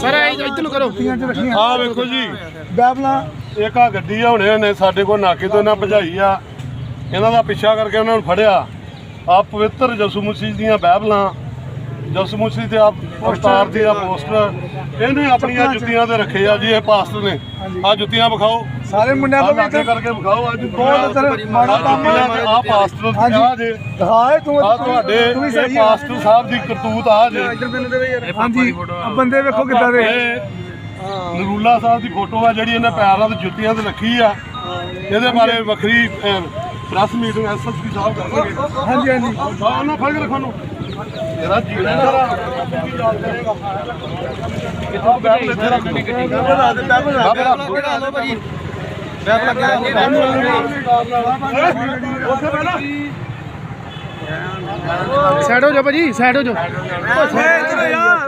Sir ਇੱਧਰ ਨੂੰ ਕਰੋ। ਚ ਰੱਖੀਆਂ। ਆਹ ਵੇਖੋ ਜੀ। ਬੈਬਲਾਂ ਇੱਕ ਆ ਗੱਡੀ ਆ ਹੁਣੇ ਨੇ ਸਾਡੇ ਕੋਲ ਨਾਕੇ ਤੋਂ ਇਹਨਾਂ ਭਜਾਈ ਆ। ਇਹਨਾਂ ਦਾ ਪਿੱਛਾ ਕਰਕੇ ਉਹਨਾਂ ਨੂੰ ਫੜਿਆ। ਆ ਪਵਿੱਤਰ ਯਿਸੂ ਮਸੀਹ ਦੀਆਂ ਬਾਈਬਲਾਂ ਯਿਸੂ ਮਸੀਹ ਤੇ ਆ ਅਵਤਾਰ ਦੀ ਆ ਪੋਸਟਰ। ਇਹਨੇ ਆਪਣੀਆਂ ਜੁੱਤੀਆਂ ਤੇ ਰੱਖੇ ਆ ਜੀ ਇਹ ਪਾਸਟਰ ਨੇ। ਆ ਜੁੱਤੀਆਂ ਵਿਖਾਓ। ਸਾਰੇ ਮੁੰਡਿਆਂ ਤੋਂ ਵੀ ਇੱਥੇ ਕਰਕੇ ਵਿਖਾਓ ਅੱਜ ਬਹੁਤ ਇੱਧਰ ਮਾੜਾ ਕੰਮ ਆ ਪਾਸਟਰ। ਆ ਜੇ ਦਿਖਾਏ ਤੂੰ ਆ ਤੁਹਾਡੇ ਤੂੰ ਵੀ ਇਹ ਪਾਸਟਰ ਸਾਹਿਬ ਦੀ ਕਰਤੂਤ ਆ ਜੇ ਹਾਂਜੀ ਬੰਦੇ ਵੇਖੋ ਕਿੱਦਾਂ ਦੇ ਨਰੂਲਾ ਸਾਹਿਬ ਦੀ ਫੋਟੋ ਆ ਜਿਹੜੀ ਇਹਨੇ ਪੈਰਾਂ ਤੇ ਜੁੱਤੀਆਂ ਤੇ ਰੱਖੀ ਆ ਇਹਦੇ ਬਾਰੇ ਵੱਖਰੀ ਪ੍ਰੈਸ ਮੀਟਿੰਗ ਐਸਐਸਪੀ ਸਾਹਿਬ ਕਰਨਗੇ ਹਾਂਜੀ ਹਾਂਜੀ ਆ ਉਹਨਾਂ ਫੜ ਕੇ ਰੱਖੋ ਨੂੰ ਇਹਦਾ ਜੀਣਾ ਜਰਾ ਕਿੱਥੋਂ ਬੈਠ ਇੱਥੇ ਰੱਖ ਬਣਾ ਦੇ ਬੈਬਲ ਬਣਾ ਦੇ ਦੇ। ਸਾਈਡ ਹੋ ਜਾਓ ਭਾਜੀ ਸਾਈਡ ਹੋ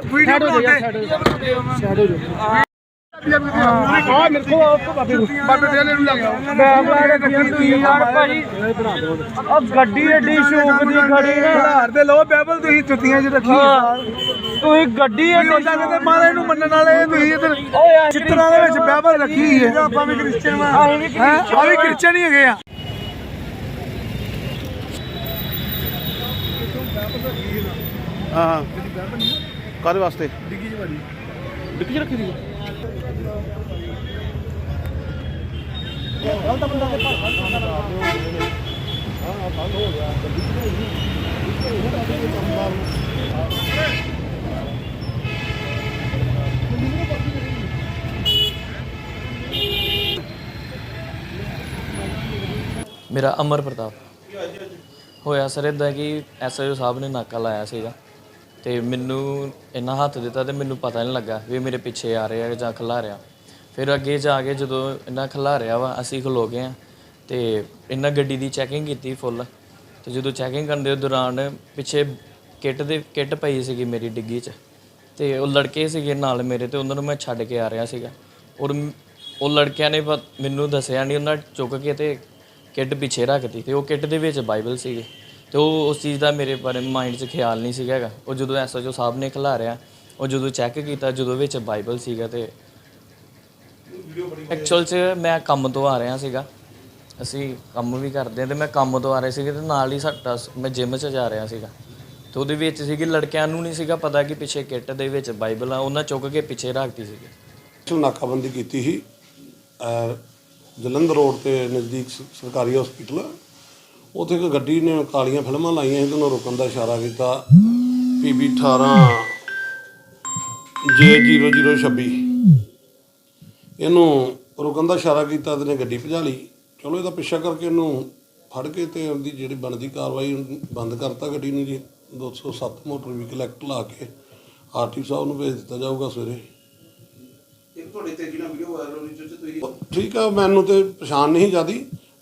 ਵੀਡੀਓ ਸਾਈਡ ਹੋ ਯਾਰ ਸਾਈਡ ਹੋ ਜਾਓ। ਸਾਈਡ ਹੋ ਜਾਓ। ਆ ਮੇਰੇ ਕੋਲ ਬਾਬੇ ਬਾਬੇ ਦੇ ਨੂੰ ਲੱਗ ਗੱਡੀ ਐਡੀ ਸ਼ੌਕ ਦੀ ਖੜੀ ਨਾ ਘਰ ਦੇ ਲੋ ਬੈਬਲ ਤੁਸੀਂ ਜੁੱਤੀਆਂ 'ਚ ਰੱਖੀ ਤੁਸੀਂ ਗੱਡੀ ਐਡੀ ਉਹਦਾ ਕਹਿੰਦੇ ਮਹਾਰਾਜ ਨੂੰ ਮੰਨਣ ਵਾਲੇ ਤੁਸੀਂ ਇਧਰ ਚਿੱਤਰਾਂ ਦੇ ਵਿੱਚ ਬੈਬਲ ਰੱਖੀ ਹੈ ਆਪਾਂ ਵੀ ਕ੍ਰਿਸਚੀਅਨ ਆ ਆ ਵੀ ਕ੍ਰਿਸਚੀਅਨ ਹੀ ਹੈਗੇ ਆ ਹਾਂ ਕਾਦੇ ਵਾਸਤੇ? ਡਿੱਗੀ ਜੀ ਭਾਜੀ ਡਿੱਗੀ ਚ ਰੱਖੀ ਦੀ ਮੇਰਾ ਅਮਰ ਪ੍ਰਤਾਪ। ਹੋਇਆ ਸਰ ਇਦਾਂ ਕਿ ਐਸਆਈਓ ਸਾਹਿਬ ਨੇ ਨਾਕਾ ਲਾਇਆ ਸੀਗਾ। ਤੇ ਮੈਨੂੰ ਇੰਨਾ ਹੱਥ ਦਿੱਤਾ ਤੇ ਮੈਨੂੰ ਪਤਾ ਨਹੀਂ ਲੱਗਾ ਵੀ ਇਹ ਮੇਰੇ ਪਿੱਛੇ ਆ ਰਿਹਾ ਜਾਂ ਖਿਲਾ ਰਿਹਾ। ਫਿਰ ਅੱਗੇ ਜਾ ਕੇ ਜਦੋਂ ਇਹਨਾਂ ਖਿਲਾ ਰਿਹਾ ਵਾ, ਅਸੀਂ ਖਲੋ ਗਏ ਆ ਤੇ ਇਹਨਾਂ ਗੱਡੀ ਦੀ ਚੈਕਿੰਗ ਕੀਤੀ ਫੁੱਲ ਤੇ ਜਦੋਂ ਚੈਕਿੰਗ ਕਰਨ ਦੇ ਦੌਰਾਨ ਪਿੱਛੇ ਕਿੱਟ ਦੇ, ਕਿੱਟ ਪਈ ਸੀਗੀ ਮੇਰੀ ਡਿੱਗੀ 'ਚ। ਤੇ ਉਹ ਲੜਕੇ ਸੀਗੇ ਨਾਲ ਮੇਰੇ ਤੇ, ਉਹਨਾਂ ਨੂੰ ਮੈਂ ਛੱਡ ਕੇ ਆ ਰਿਹਾ ਸੀਗਾ। ਔਰ ਉਹ ਲੜਕਿਆਂ ਨੇ ਪਤ- ਮੈਨੂੰ ਦੱਸਿਆ ਨਹੀਂ ਉਹਨਾਂ ਚੁੱਕ ਕੇ ਤੇ ਕਿੱਟ ਪਿੱਛੇ ਰੱਖਤੀ ਤੇ ਉਹ ਕਿੱਟ ਦੇ ਵਿੱਚ ਬਾਈਬਲ ਸੀਗੇ। ਤੇ ਉਹ ਉਸ ਚੀਜ਼ ਦਾ ਮੇਰੇ ਬਾਰੇ ਮਾਈਂਡ 'ਚ ਖਿਆਲ ਨਹੀਂ ਸੀਗਾ ਹੈਗਾ। ਉਹ ਜਦੋਂ ਐਸਐਚਓ ਸਾਹਿਬ ਨੇ ਖਿਲਾਰਿਆ ਉਹ ਜਦੋਂ ਚੈੱਕ ਕੀਤਾ, ਜਦੋਂ ਵਿੱਚ ਬਾਈਬਲ ਸੀਗਾ ਤੇ ਐਕਚੁਅਲ 'ਚ ਮੈਂ ਕੰਮ ਤੋਂ ਆ ਰਿਹਾ ਸੀਗਾ। ਅਸੀਂ ਕੰਮ ਵੀ ਕਰਦੇ ਹਾਂ ਤੇ ਮੈਂ ਕੰਮ ਤੋਂ ਆ ਰਿਹਾ ਸੀਗਾ ਤੇ ਨਾਲ ਹੀ ਸਾਡਾ ਮੈਂ ਜਿਮ 'ਚ ਜਾ ਰਿਹਾ ਸੀਗਾ। ਤੇ ਉਹਦੇ ਵਿੱਚ ਸੀਗੀ ਲੜਕਿਆਂ ਨੂੰ ਨਹੀਂ ਸੀਗਾ ਪਤਾ ਕਿ ਪਿੱਛੇ ਕਿੱਟ ਦੇ ਵਿੱਚ ਬਾਈਬਲ ਆ, ਉਹਨਾਂ ਚੁੱਕ ਕੇ ਪਿੱਛੇ ਰੱਖਤੀ ਸੀਗੀ। ਤੋਂ ਨਾਕਾਬੰਦੀ ਕੀਤੀ ਸੀ ਜਲੰਧਰ ਰੋਡ ਤੇ ਨਜ਼ਦੀਕ ਸਰਕਾਰੀ ਹਸਪੀਟਲ ਉੱਥੇ ਇੱਕ ਗੱਡੀ ਨੇ ਕਾਲੀਆਂ ਫਿਲਮਾਂ ਲਾਈਆਂ ਸੀ ਤੇ ਉਹਨੂੰ ਰੁਕਣ ਦਾ ਇਸ਼ਾਰਾ ਕੀਤਾ। ਪੀਬੀ 18 J0026 ਇਹਨੂੰ ਰੁਕਣ ਦਾ ਇਸ਼ਾਰਾ ਕੀਤਾ ਤੇ ਨੇ ਗੱਡੀ ਭਜਾ ਲਈ। ਚਲੋ ਇਹਦਾ ਪਿੱਛਾ ਕਰਕੇ ਇਹਨੂੰ ਫੜ ਕੇ ਤੇ ਉਹਦੀ ਜਿਹੜੀ ਬਣਦੀ ਕਾਰਵਾਈ ਬੰਦ ਕਰਤਾ ਗੱਡੀ ਨੂੰ ਜੀ। 207 ਮੋਟਰ ਵਹੀਕਲ ਐਕਟ ਲਾ ਕੇ ਆਰਟੀ ਸਾਹਿਬ ਨੂੰ ਭੇਜ ਦਿੱਤਾ ਜਾਊਗਾ ਸਵੇਰੇ। ਇੱਕ ਤੁਹਾਡੇ ਤੇਜ਼ੀ ਨਾਲ ਵੀਡੀਓ ਵਾਇਰਲ ਹੋਈ 'ਚ ਤੁਸੀਂ ਠੀਕ ਆ ਮੈਨੂੰ ਤੇ ਪਛਾਣ ਨਹੀਂ ਜਿਆਦੀ।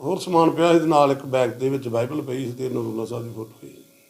ਹੋਰ ਸਮਾਨ ਪਿਆ ਸੀ ਤੇ ਨਾਲ ਇੱਕ ਬੈਗ ਦੇ ਵਿੱਚ ਬਾਈਬਲ ਪਈ ਸੀ ਤੇ ਨਰੂਲਾ ਸਾਹਿਬ ਦੀ ਫੋਟੋ ਸੀ